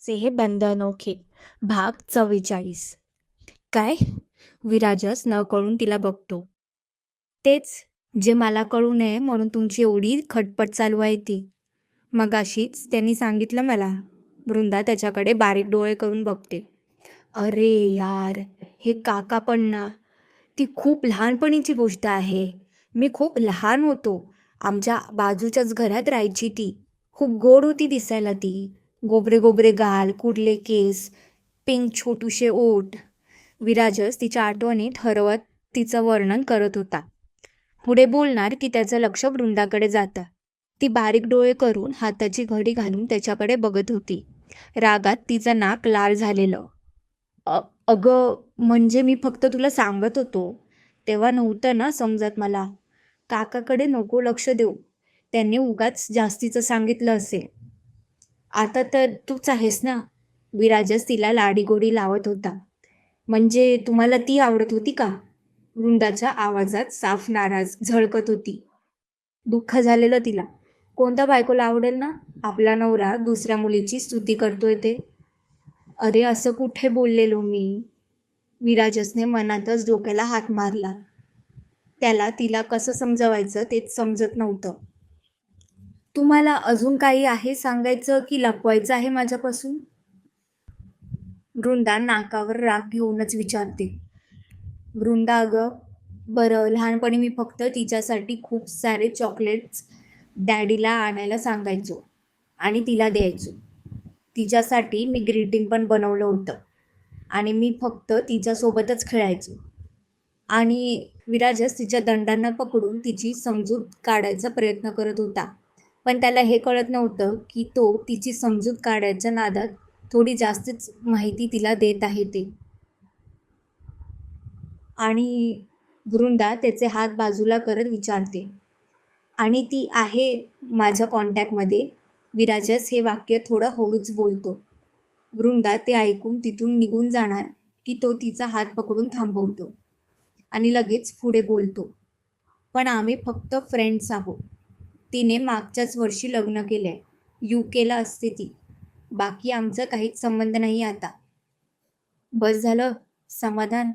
से हे बंद अनोखे भाग चव्वेचाळीस. काय? विराजस न कळून तिला बघतो. तेच जे मला कळू नये म्हणून तुमची एवढी खटपट चालू आहे ती. मगाशीच त्यांनी सांगितलं मला. वृंदा त्याच्याकडे बारीक डोळे करून बघते. अरे यार हे काका पण ना ती खूप लहानपणीची गोष्ट आहे. मी खूप लहान होतो. आमच्या बाजूच्याच घरात राहायची ती. खूप गोड होती दिसायला ती. गोबरे गोबरे गाल कुडले केस पिंक छोटूशे ओठ. विराजस तिच्या आठवणीत हरवत तिचं वर्णन करत होता. पुढे बोलणार की त्याचं लक्ष वृंदाकडे जातं. ती बारीक डोळे करून हाताची घडी घालून त्याच्याकडे बघत होती. रागात तिचं नाक लाल झालेलं. अगं म्हणजे मी फक्त तुला सांगत होतो. तेव्हा नव्हतं ना समजत मला. काकाकडे नको लक्ष देऊ. त्यांनी उगाच जास्तीचं सांगितलं असेल. आता तर तूच आहेस ना? विराजस तिला लाडीगोडी लावत होता. म्हणजे तुम्हाला ती आवडत होती का? वृंदाच्या आवाजात साफ नाराज झळकत होती. दुःख झालेलं तिला. कोणत्या बायकोला आवडेल ना? आपला नवरा दुसऱ्या मुलीची स्तुती करतोय ते. अरे असं कुठे बोललेलो मी? विराजसने मनातच डोक्याला हात मारला. त्याला तिला कसं समजवायचं तेच समजत नव्हतं. तुम्हाला अजून काही आहे सांगायचं की लपवायचं आहे माझ्यापासून? वृंदा नाकावर राग घेऊनच विचारते. वृंदा अगं बरं लहानपणी मी फक्त तिच्यासाठी खूप सारे चॉकलेट्स डॅडीला आणायला सांगायचो आणि तिला द्यायचो. तिच्यासाठी मी ग्रीटिंग पण बनवलं होतं आणि मी फक्त तिच्यासोबतच खेळायचो. आणि विराजस तिच्या दंडांना पकडून तिची समजूत काढायचा प्रयत्न करत होता. पण त्याला हे कळत नव्हतं की तो तिची समजूत काढायच्या नादात थोडी जास्तच माहिती तिला देत आहे ते. आणि वृंदा त्याचे हात बाजूला करत विचारते आणि ती आहे माझ्या कॉन्टॅक्टमध्ये विराजस हे वाक्य थोडं हळूच बोलतो. वृंदा ते ऐकून तिथून निघून जाणार की तो तिचा हात पकडून थांबवतो आणि लगेच पुढे बोलतो पण आम्ही फक्त फ्रेंड्स आहोत. तिने मागच्याच वर्षी लग्न केलं आहे यू केला असते ती. बाकी आमचं काहीच संबंध नाही आता. बस झालं. समाधान.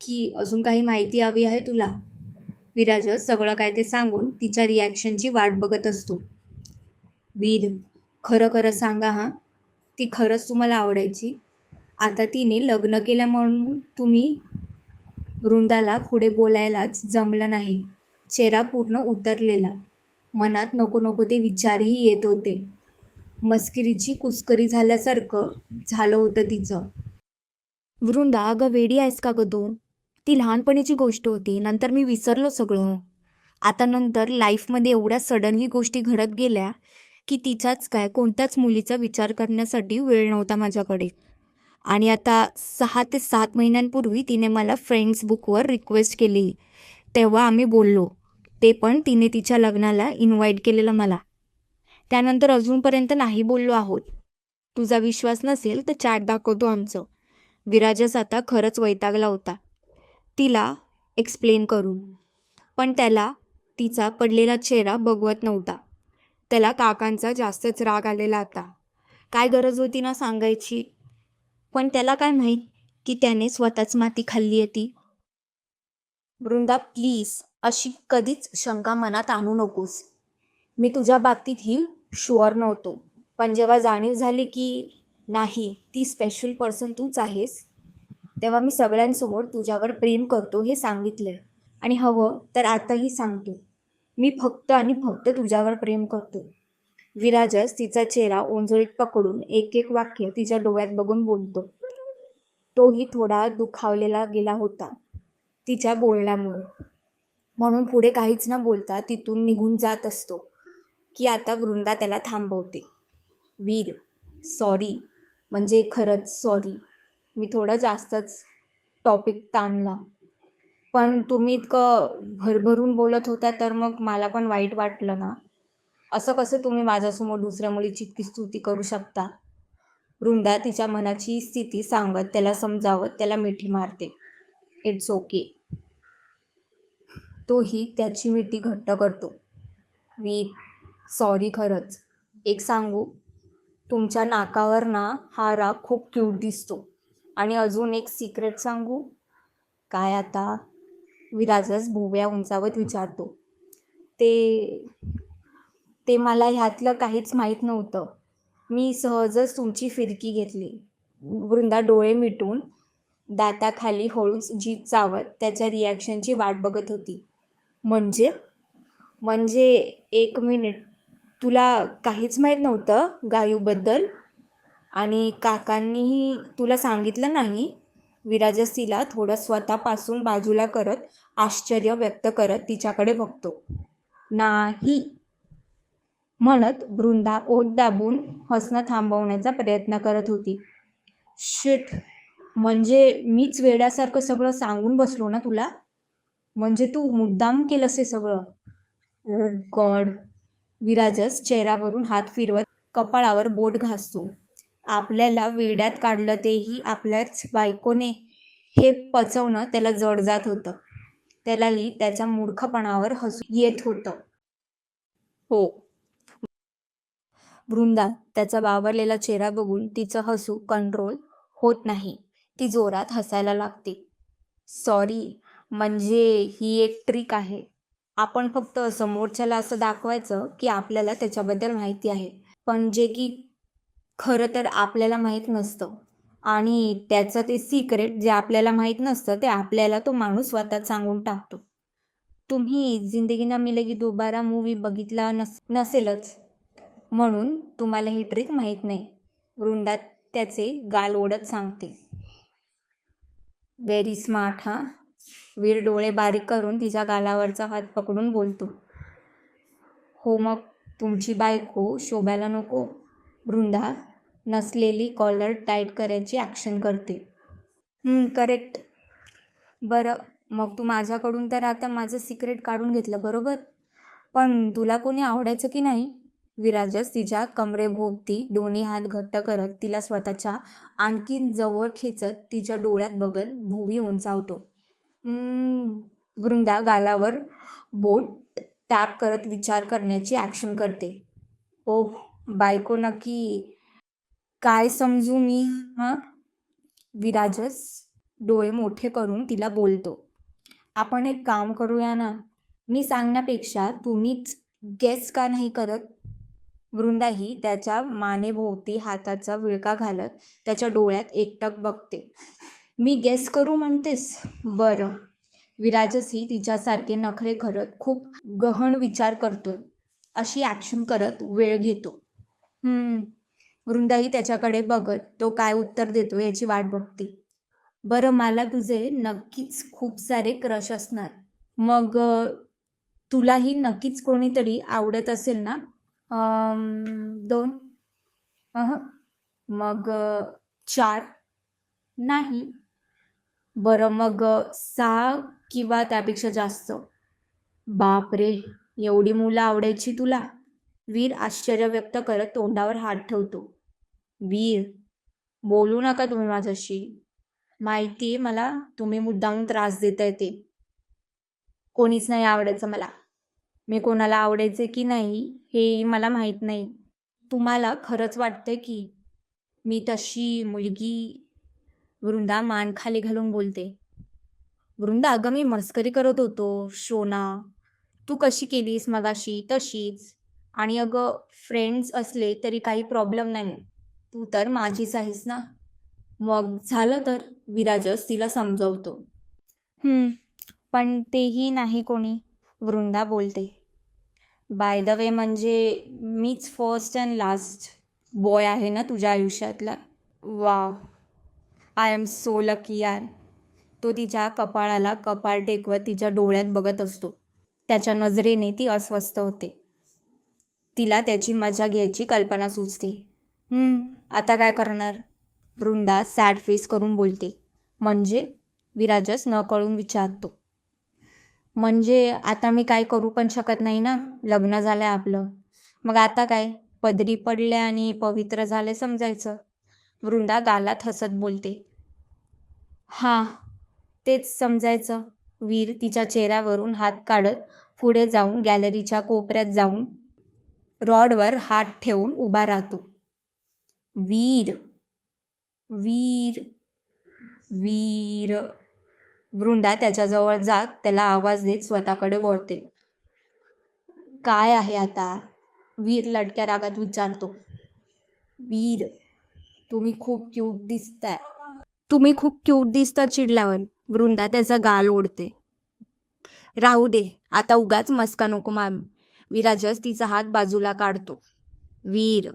की अजून काही माहिती हवी आहे तुला? विराज सगळं काय ते सांगून तिच्या रिॲक्शनची वाट बघत असतो. वीर खरं खरं सांगा हां. ती खरंच तुम्हाला आवडायची? आता तिने लग्न केलं म्हणून तुम्ही वृंदाला पुढे बोलायलाच जमलं नाही. चेहरा पूर्ण उतरलेला. मनात नको नको ते विचारही येत होते. मस्किरीची कुस्करी झाल्यासारखं झालं होतं तिचं. वृंदा अगं वेडी आहेस का गं दोन? ती लहानपणीची गोष्ट होती. नंतर मी विसरलो सगळं. आता नंतर लाईफमध्ये एवढ्या सडनली गोष्टी घडत गेल्या की तिचाच काय कोणत्याच मुलीचा विचार करण्यासाठी वेळ नव्हता माझ्याकडे. आणि आता सहा ते सात महिन्यांपूर्वी तिने मला फ्रेंड्स बुकवर रिक्वेस्ट केली. तेव्हा आम्ही बोललो. ते पण तिने तिच्या लग्नाला इन्व्हाइट केलेलं मला. त्यानंतर अजूनपर्यंत नाही बोललो आहोत. तुझा विश्वास नसेल तर चॅट दाखवतो आमचं. विराजस आता खरंच वैतागला होता. तिला एक्सप्लेन करून. पण त्याला तिचा पडलेला चेहरा बघवत नव्हता. त्याला काकांचा जास्तच राग आलेला आता. काय गरज होती ना सांगायची? पण त्याला काय माहीत की त्याने स्वतःच माती खाल्ली आहे ती वृंदा प्लीज अशी कधीच शंका मनात आणू नकोस. मी तुझ्या बाबतीत ही शुअर नव्हतो. पण जेव्हा जाणीव झाली की नाही ती स्पेशल पर्सन तूच आहेस तेव्हा मी सगळ्यांसमोर तुझ्यावर प्रेम करतो हे सांगितलं आणि हवं तर आताही सांगतो. मी फक्त आणि फक्त तुझ्यावर प्रेम करतो. विराजस तिचा चेहरा ओंजळीत पकडून एक एक वाक्य तिच्या डोळ्यात बघून बोलतो. तोही थोडा दुखावलेला गेला होता. तिच्या बोलण्यामुळे. म्हणून पुढे काहीच न बोलता तिथून निघून जात असतो की आता वृंदा त्याला थांबवते. वीर सॉरी म्हणजे खरंच सॉरी. मी थोडं जास्तच टॉपिक ताणला. पण तुम्ही इतकं भरभरून बोलत होता तर मग मला पण वाईट वाटलं ना. असं कसं तुम्ही माझ्यासमोर दुसऱ्या मुलीची इतकी स्तुती करू शकता? वृंदा तिच्या मनाची स्थिती सांगत त्याला समजावत त्याला मिठी मारते. इट्स ओके तोही त्याची मिठी घट्ट करतो. वी सॉरी खरंच. एक सांगू? तुमच्या नाकावर ना हा राग खूप क्यूट दिसतो. आणि अजून एक सिक्रेट सांगू? काय आता? विराजस भोव्या उंचावत विचारतो. ते ते मला ह्यातलं काहीच माहीत नव्हतं. मी सहजच तुमची फिरकी घेतली. वृंदा डोळे मिटून दाताखाली हळूच जीभ चावत त्याच्या रिॲक्शनची वाट बघत होती. म्हणजे? म्हणजे एक मिनिट तुला काहीच माहीत नव्हतं गायूबद्दल? आणि काकांनीही तुला सांगितलं नाही? विराजसीला थोडं स्वतःपासून बाजूला करत आश्चर्य व्यक्त करत तिच्याकडे बघतो. नाही. म्हणत वृंदा ओठ दाबून हसणं थांबवण्याचा प्रयत्न करत होती. शिट म्हणजे मीच वेड्यासारखं सगळं सांगून बसलो ना तुला? म्हणजे तू मुद्दाम केलंस हे सगळं. गॉड विराजस चेहऱ्यावरून हात फिरवत कपाळावर बोट घासतो. आपल्याला वेड्यात काढलं तेही आपल्याच बायकोने. हे पचवणं त्याला जड जात होतं. त्यालाही त्याच्या मूर्खपणावर हसू येत होतं. हो. वृंदा त्याचा बावरलेला चेहरा बघून तिचं हसू कंट्रोल होत नाही. ती जोरात हसायला लागते. सॉरी म्हणजे ही एक ट्रिक आहे. आपण फक्त समोरच्याला असं दाखवायचं की आपल्याला त्याच्याबद्दल माहिती आहे. पण जे की खरं तर आपल्याला माहीत नसतं. आणि त्याचं ते सिक्रेट जे आपल्याला माहीत नसतं ते आपल्याला तो माणूस स्वतः सांगून टाकतो. तुम्ही जिंदगी ना मिलेगी दोबारा मूवी बघितला नस नसेलच. म्हणून तुम्हाला ही ट्रिक माहीत नाही. वृंदात त्याचे गाल ओढत सांगते. व्हेरी स्मार्ट हां? वीर डोळे बारीक करून तिच्या गालावरचा हात पकडून बोलतो. हो मग तुमची बायको शोभायला नको. वृंदा नसलेली कॉलर टाईट करायची ॲक्शन करते. करेक्ट बरं मग तू माझ्याकडून तर आता माझं सिक्रेट काढून घेतलं बरोबर? पण तुला कोणी आवडायचं की नाही? विराजस तिच्या कमरेभोवती दोन्ही हात घट्ट करत तिला स्वतःच्या आणखीन जवळ खेचत तिच्या डोळ्यात बघत भोवी उंचावतो. वृंदा गालावर बोट टॅप करत विचार करण्याची ॲक्शन करते. ओ बायको नक्की काय समजू मी हां? विराजस डोळे मोठे करून तिला बोलतो. आपण एक काम करूया ना? मी सांगण्यापेक्षा तुम्हीच गेस का नाही करत? वृंदाही त्याच्या मानेभोवती हाताचा विळका घालत त्याच्या डोळ्यात एकटक बघते. मी गेस करू म्हणतेस? बरं. विराजसही तिच्यासारखे नखरे करत खूप गहन विचार करतो. अशी ॲक्शन करत वेळ घेतो. वृंदाही त्याच्याकडे बघत तो काय उत्तर देतो याची वाट बघते. बरं मला तुझे नक्कीच खूप सारे क्रश असणार. मग तुलाही नक्कीच कोणीतरी आवडत असेल ना? दोन. मग चार. नाही. बरं मग सहा किंवा त्यापेक्षा जास्त? बापरे! एवढी मुलं आवडायची तुला? वीर आश्चर्य व्यक्त करत तोंडावर हात ठेवतो. वीर बोलू नका तुम्ही माझ्याशी. माहिती आहे मला तुम्ही मुद्दाम त्रास देताय ते. कोणीच नाही आवडायचं मला. मी कोणाला आवडायचे की नाही हे मला माहीत नाही. तुम्हाला खरंच वाटतं की मी तशी मुलगी वृंदा मान खाली घालून बोलते वृंदा अगं मी मस्करी करत होतो शोना तू कशी केलीस मगाशी? तशीच. आणि अगं फ्रेंड्स असले तरी काही प्रॉब्लेम नाही. तू तर माझीच आहेस ना. मग झालं तर विराजस तिला समजवतो. पण तेही नाही कोणी वृंदा बोलते. बाय द वे म्हणजे मीच फर्स्ट अँड लास्ट बॉय आहे ना तुझ्या आयुष्यातला. वा आय एम सो लकी यार. तो तिच्या कपाळाला कपाळ टेकवत तिच्या डोळ्यात बघत असतो. त्याच्या नजरेने ती अस्वस्थ होते. तिला त्याची मजा घ्यायची कल्पना सुचते. आता काय करणार? वृंदा सॅड फेस करून बोलते. म्हणजे? विराजस न कळून विचारतो. म्हणजे आता मी काय करू पण शकत नाही ना? लग्न झालं आहे आपलं. मग आता काय? पदरी पडले आणि पवित्र झाले समजायचं. वृंदा गालात हसत बोलते. हां तेच समजायचं. वीर तिच्या चेहऱ्यावरून हात काढत पुढे जाऊन गॅलरीच्या कोपऱ्यात जाऊन रॉडवर हात ठेवून उभा राहतो. वीर वीर वीर. वृंदा त्याच्याजवळ जात त्याला आवाज देत स्वतःकडे वळते. काय आहे आता? वीर लटक्या रागात विचारतो. वीर तुम्ही खूप क्यूट दिसताय. तुम्ही खूप क्यूट दिसता चिडल्यावर. वृंदा त्याचा गाल ओढते. राहू दे आता उगाच मस्का नको मॅम विराजस तिचा हात बाजूला काढतो. वीर.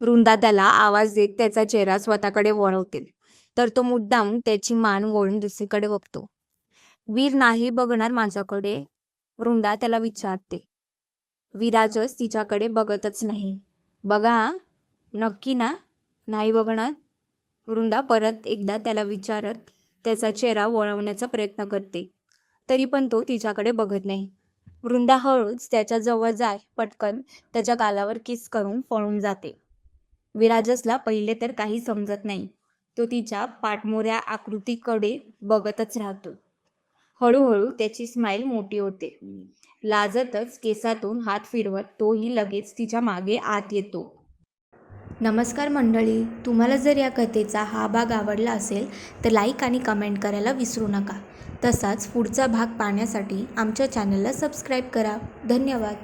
वृंदा त्याला आवाज देत त्याचा चेहरा स्वतःकडे वळवते. तर तो मुद्दाम त्याची मान वळून दुसरीकडे बघतो. वीर नाही बघणार माझ्याकडे? वृंदा त्याला विचारते. विराजस तिच्याकडे बघतच नाही. बघा नक्की ना? नाही बघणार. वृंदा परत एकदा त्याला विचारत त्याचा चेहरा वळवण्याचा प्रयत्न करते. तरी पण तो तिच्याकडे बघत नाही. वृंदा हळूच त्याच्याजवळ जाय पटकन त्याच्या गालावर किस करून पळून जाते. विराजसला पहिले तर काही समजत नाही. तो तिच्या पाठमोऱ्या आकृतीकडे बघतच राहतो. हळूहळू त्याची स्माईल मोठी होते. लाजतच केसातून हात फिरवत तोही लगेच तिच्यामागे आत येतो. नमस्कार मंडळी तुम्हाला जर या कथेचा हा भाग आवडला असेल तर लाईक आणि कमेंट करायला विसरू नका. तसाच पुढचा भाग पाहण्यासाठी आमच्या चॅनलला सबस्क्राईब करा. धन्यवाद.